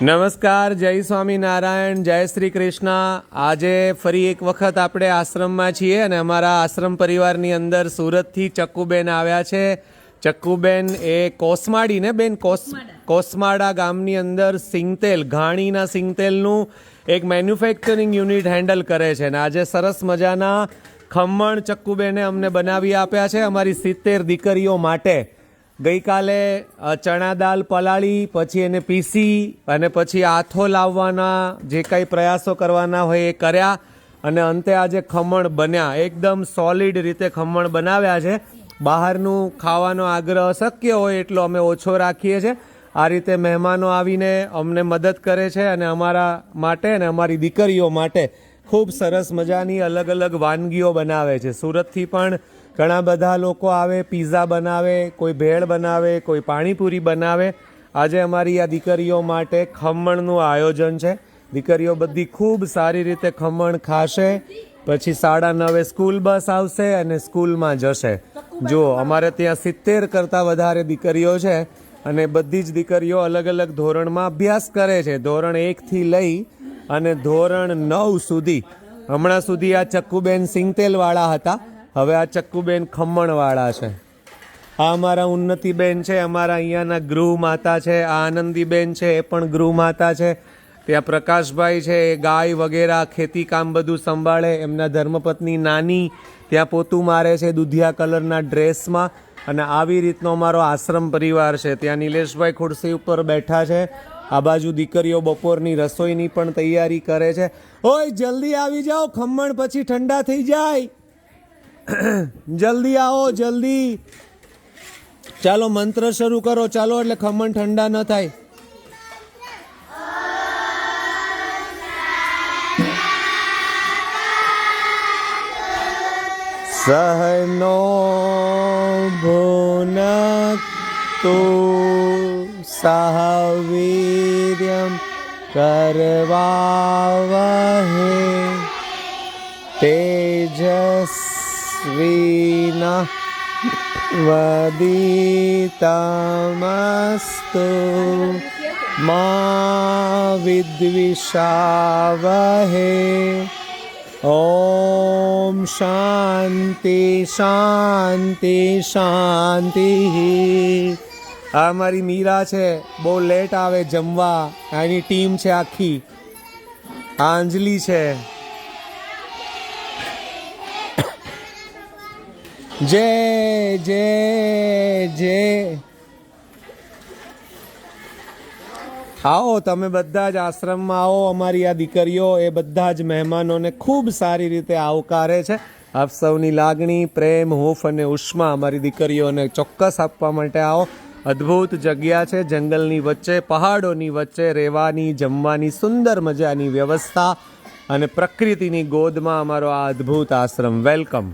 નમસ્કાર જય સ્વામિનારાયણ જય શ્રી કૃષ્ણ. આજે ફરી એક વખત આપણે આશ્રમમાં છીએ અને અમારા આશ્રમ પરિવારની અંદર સુરતથી ચક્કુબેન આવ્યા છે. ચક્કુબેન એ કોસમાડી ને બેન કોસ કોસમાડા. ગામની અંદર સિંગતેલ ઘાણીના સિંગતેલનું એક મેન્યુફેક્ચરિંગ યુનિટ હેન્ડલ કરે છે અને આજે સરસ મજાના ખમણ ચક્કુબેને અમને બનાવી આપ્યા છે અમારી સિત્તેર દીકરીઓ માટે. ગઈકાલે ચણા દાળ પલાળી, પછી એને પીસી અને પછી આથો લાવવાના, જે કાંઈ પ્રયાસો કરવાના હોય એ કર્યા અને અંતે આજે ખમણ બન્યા. એકદમ સોલિડ રીતે ખમણ બનાવ્યા છે. બહારનું ખાવાનો આગ્રહ શક્ય હોય એટલો અમે ઓછો રાખીએ છીએ. આ રીતે મહેમાનો આવીને અમને મદદ કરે છે અને અમારા માટે અને અમારી દીકરીઓ માટે ખૂબ સરસ મજાની અલગ અલગ વાનગીઓ બનાવે છે. સુરતથી પણ ઘણા બધા લોકો આવે, પીઝા બનાવે, કોઈ ભેળ બનાવે, કોઈ પાણીપુરી બનાવે. આજે અમારી આ દીકરીઓ માટે ખમણનું આયોજન છે. દીકરીઓ બધી ખૂબ સારી રીતે ખમણ ખાશે. પછી સાડા નવે સ્કૂલ બસ આવશે અને સ્કૂલમાં જશે. જુઓ, અમારે ત્યાં સિત્તેર કરતાં વધારે દીકરીઓ છે અને બધી જ દીકરીઓ અલગ અલગ ધોરણમાં અભ્યાસ કરે છે. ધોરણ એકથી લઈ અને ધોરણ નવ સુધી. હમણાં સુધી આ ચક્કુબેન સિંગતેલવાળા હતા. હવે આ ચક્કુબેન ખમણવાળા છે. આ અમારા ઉન્નતિબેન છે, અમારા અહીંયાના ગૃહ માતા છે, આ આનંદીબેન છે, એ પણ ગૃહ માતા છે. ત્યાં પ્રકાશભાઈ છે, એ ગાય વગેરે ખેતી કામ બધું સંભાળે, એમના ધર્મપત્ની નાની ત્યાં પોતું મારે છે દુધિયા કલરના ડ્રેસમાં. અને આવી રીતનો અમારો આશ્રમ પરિવાર છે. ત્યાં નિલેશભાઈ ખુરશી ઉપર બેઠા છે. આ બાજુ દીકરીઓ બપોરની રસોઈની પણ તૈયારી કરે છે. ઓય, જલ્દી આવી જાઓ, ખમણ પછી ઠંડા થઈ જાય. જલ્દી આવો, જલ્દી. ચાલો મંત્ર શરૂ કરો. ચાલો, એટલે ખમણ ઠંડા ન થાય. સહનો ભુનક્તુ સહ વીર્યમ કરવાવહે તેજસ્વીના વદિતમસ્તુ મા વિદ્વિષાવહે ઓમ શાંતિ શાંતિ શાંતિ આ મારી મીરા છે, બહુ લેટ આવે જમવા, એની ટીમ છે આખી. આંજલી છે. જય જય જય આવો, તમે બધા જ આશ્રમમાં આવો, અમારી આ દીકરીઓ, એ બધા જ મહેમાનોને ખૂબ સારી રીતે આવકારે છે. આપ સૌની લાગણી, પ્રેમ, હૂફ અને ઉષ્મા અમારી દીકરીઓને ચોક્કસ આપવા માટે આવો. અદ્ભુત જગ્યા છે, જંગલની વચ્ચે, પહાડોની વચ્ચે, રહેવાની, જમવાની સુંદર મજાની વ્યવસ્થા અને પ્રકૃતિની ગોદમાં અમારો આ અદ્ભુત આશ્રમ. વેલકમ.